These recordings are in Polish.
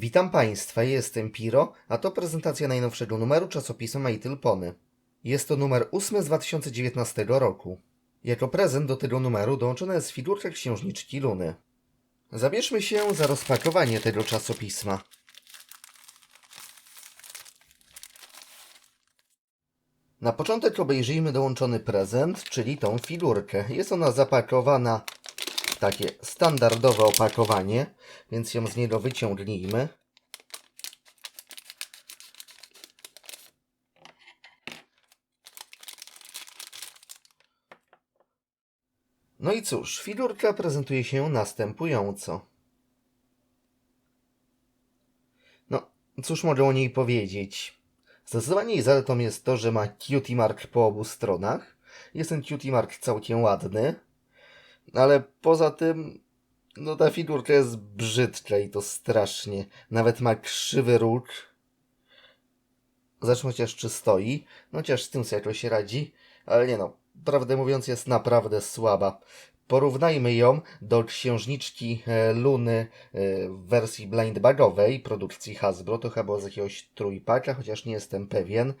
Witam Państwa, jestem Piro, a to prezentacja najnowszego numeru czasopisma My Little Pony. Jest to numer 8 z 2019 roku. Jako prezent do tego numeru dołączona jest figurka księżniczki Luny. Zabierzmy się za rozpakowanie tego czasopisma. Na początek obejrzyjmy dołączony prezent, czyli tą figurkę. Jest ona zapakowana takie standardowe opakowanie, więc ją z niego wyciągnijmy. No i cóż, figurka prezentuje się następująco. No, cóż mogę o niej powiedzieć? Zdecydowanie jej zaletą jest to, że ma cutie mark po obu stronach. Jest ten cutie mark całkiem ładny, ale poza tym, no ta figurka jest brzydka i to strasznie. Nawet ma krzywy róg. Zacznę chociaż czy stoi. No chociaż z tym sobie jakoś radzi, ale nie no, prawdę mówiąc jest naprawdę słaba. Porównajmy ją do księżniczki e, Luny e, w wersji blindbagowej produkcji Hasbro. To chyba było z jakiegoś trójpaka, chociaż nie jestem pewien.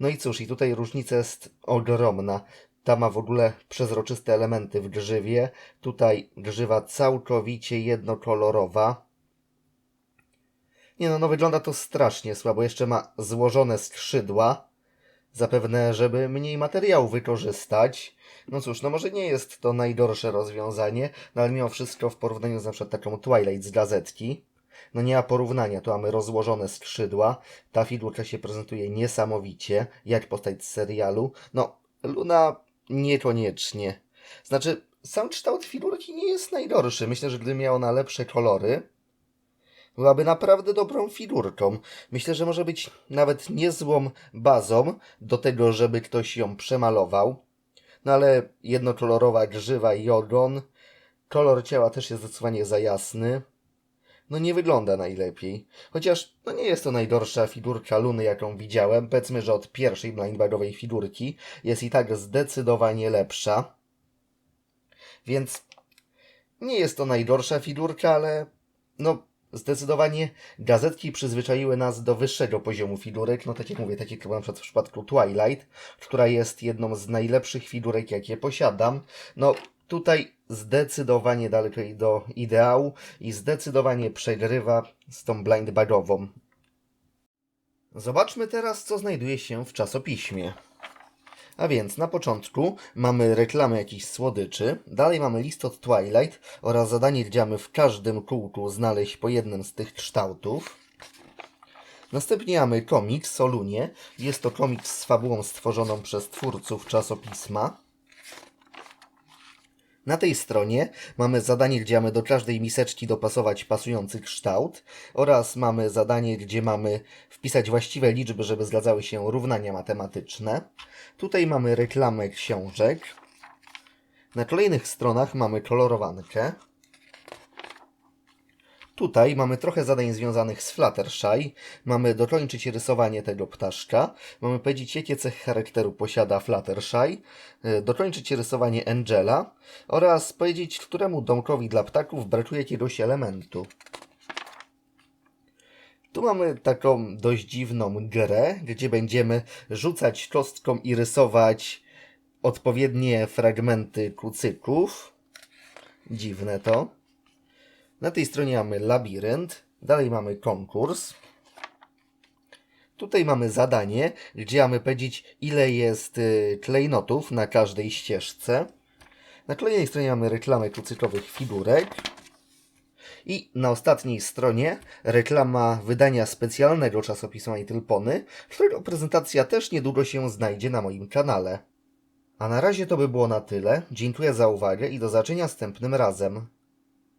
No i cóż, i tutaj różnica jest ogromna. Ta ma w ogóle przezroczyste elementy w grzywie. Tutaj grzywa całkowicie jednokolorowa. Nie no, no wygląda to strasznie słabo. Jeszcze ma złożone skrzydła. Zapewne, żeby mniej materiału wykorzystać. No cóż, no może nie jest to najgorsze rozwiązanie, no ale mimo wszystko w porównaniu z przykład taką Twilight z gazetki, no nie ma porównania, tu mamy rozłożone skrzydła, ta figurka się prezentuje niesamowicie, jak postać z serialu, no Luna niekoniecznie. Znaczy, sam kształt figurki nie jest najgorszy, myślę, że gdyby miała ona lepsze kolory, byłaby naprawdę dobrą figurką. Myślę, że może być nawet niezłą bazą do tego, żeby ktoś ją przemalował. No ale jednokolorowa grzywa i ogon. Kolor ciała też jest zdecydowanie za jasny. No nie wygląda najlepiej. Chociaż no nie jest to najgorsza figurka Luny, jaką widziałem. Powiedzmy, że od pierwszej blindbagowej figurki jest i tak zdecydowanie lepsza. Więc nie jest to najgorsza figurka, ale no zdecydowanie gazetki przyzwyczaiły nas do wyższego poziomu figurek. No tak jak mówię, tak jak na przykład w przypadku Twilight, która jest jedną z najlepszych figurek, jakie posiadam. No tutaj zdecydowanie daleko jej do ideału i zdecydowanie przegrywa z tą blindbagową. Zobaczmy teraz, co znajduje się w czasopiśmie. A więc na początku mamy reklamę jakichś słodyczy, dalej mamy list od Twilight oraz zadanie, gdzie mamy w każdym kółku znaleźć po jednym z tych kształtów. Następnie mamy komiks o Lunie. Jest to komiks z fabułą stworzoną przez twórców czasopisma. Na tej stronie mamy zadanie, gdzie mamy do każdej miseczki dopasować pasujący kształt oraz mamy zadanie, gdzie mamy wpisać właściwe liczby, żeby zgadzały się równania matematyczne. Tutaj mamy reklamę książek. Na kolejnych stronach mamy kolorowankę. Tutaj mamy trochę zadań związanych z Fluttershy. Mamy dokończyć rysowanie tego ptaszka. Mamy powiedzieć, jakie cechy charakteru posiada Fluttershy. y, Dokończyć rysowanie Angela. Oraz powiedzieć, któremu domkowi dla ptaków brakuje jakiegoś elementu. Tu mamy taką dość dziwną grę, gdzie będziemy rzucać kostką i rysować odpowiednie fragmenty kucyków. Dziwne to. Na tej stronie mamy labirynt, dalej mamy konkurs. Tutaj mamy zadanie, gdzie mamy powiedzieć, ile jest y, klejnotów na każdej ścieżce. Na kolejnej stronie mamy reklamę kucykowych figurek. I na ostatniej stronie reklama wydania specjalnego czasopisma i Tylpony, którego prezentacja też niedługo się znajdzie na moim kanale. A na razie to by było na tyle. Dziękuję za uwagę i do zobaczenia następnym razem.